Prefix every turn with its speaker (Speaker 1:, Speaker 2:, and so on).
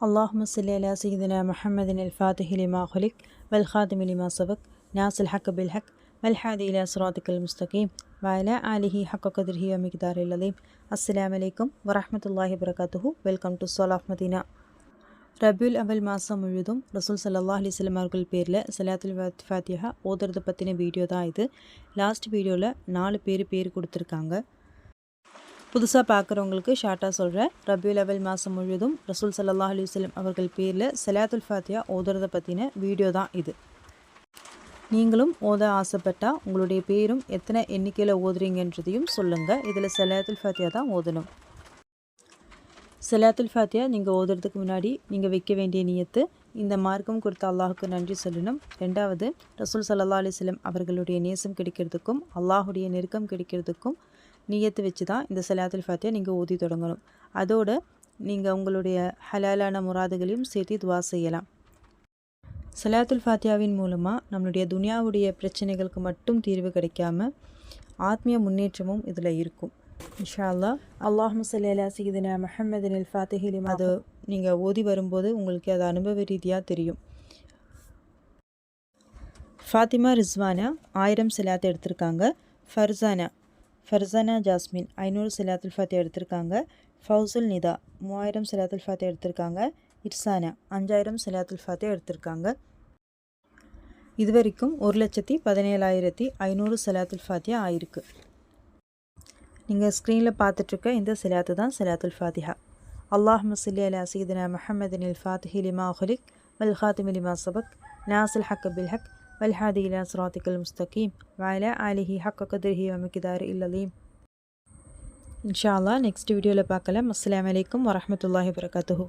Speaker 1: اللهم صل على سيدنا محمد الفاتح لما خلق والخاتم لما سبق ناس الحق بالحق والحادي إلى صراطك المستقيم وعلى آله حق قدره ومقدار العظيم السلام عليكم ورحمة الله وبركاته welcome to soul of Madina Rabiul அவல் மாதம் முழுதும் ரசூல் சல்லா அலிஸ்லம் அவர்கள் பேரில் சலாத்துல் ஃபாத்தியா ஓதுறதை பற்றின வீடியோ தான் இது லாஸ்ட் வீடியோவில் நாலு பேர் பேர் கொடுத்துருக்காங்க புதுசாக பார்க்குறவங்களுக்கு ஷார்ட்டாக சொல்கிறேன் ரபியூ லெவல் மாதம் முழுவதும் ரசூல் சல்லா அலுவலம் அவர்கள் பேரில் சலாத்துல் ஃபாத்தியா ஓதுறத பற்றின வீடியோ தான் இது. நீங்களும் ஓத ஆசைப்பட்டால் உங்களுடைய பேரும் எத்தனை எண்ணிக்கையில் ஓதுறீங்கன்றதையும் சொல்லுங்கள் இதில் சலாத்துல் ஃபாத்தியா தான் ஓதணும். சலாத்துல் ஃபாத்தியா நீங்கள் ஓதுறதுக்கு முன்னாடி நீங்கள் வைக்க வேண்டிய நியத்து இந்த மார்க்கம் கொடுத்த அல்லாஹுக்கு நன்றி சொல்லணும். ரெண்டாவது ரசூல் சல்லா அலிஸ்லம் அவர்களுடைய நேசம் கிடைக்கிறதுக்கும் அல்லாஹுடைய நெருக்கம் கிடைக்கிறதுக்கும் நீயத்து வச்சு தான் இந்த சலாத்துல் ஃபாத்தியா நீங்கள் ஓதி தொடங்கணும். அதோடு நீங்கள் உங்களுடைய ஹலாலான முராதுகளையும் சேர்த்து துவா செய்யலாம். சலாத்துல் ஃபாத்தியாவின் மூலமாக நம்மளுடைய துனியாவுடைய பிரச்சனைகளுக்கு மட்டும் தீர்வு கிடைக்காம ஆத்மீய முன்னேற்றமும் இதில் இருக்கும். இன்ஷா அல்லா அல்லாஹ் சல்லா சீதனா மஹமதின் அல் ஃபாத்திஹிலிம் அது நீங்கள் ஓதி வரும்போது உங்களுக்கு அது அனுபவ ரீதியாக தெரியும். ஃபாத்திமா ரிஸ்வானா ஆயிரம் சிலாத்தை எடுத்திருக்காங்க. ஃபர்சானா ஃபர்சானா ஜாஸ்மின் ஐநூறு சிலாத்துல் ஃபாத்தி எடுத்திருக்காங்க. ஃபவுசுல் நிதா மூவாயிரம் சிலாத்துல் ஃபாத்தி எடுத்திருக்காங்க. இர்சானா அஞ்சாயிரம் சிலாத்துல் ஃபாத்தி எடுத்திருக்காங்க. இது வரைக்கும் ஒரு லட்சத்தி பதினேழாயிரத்தி ஐநூறு சிலாத்துல் ஃபாத்தியா ஆயிருக்கு. நீங்கள் ஸ்க்ரீனில் பார்த்துட்ருக்க இந்த சிலாத்து தான் சிலாத்துல் ஃபாத்திஹா. அல்லாஹ் மசில்லி அலா சீதனா முஹம்மதின் இல் ஃபாத்திஹி லிமா ஹுலிக் வல் ஹாத்திமி லிமா சபக் நாசில் ஹக் பில் ஹக் والهادي إلى صراطك المستقيم وعلى آله حق قدره ومقدار العظيم இன்ஷா அல்லா நெக்ஸ்ட் வீடியோவில் பார்க்கலாம் அஸ்லாம் வலைக்கம் வரமத்துல்லாஹி வரகாத்துஹூ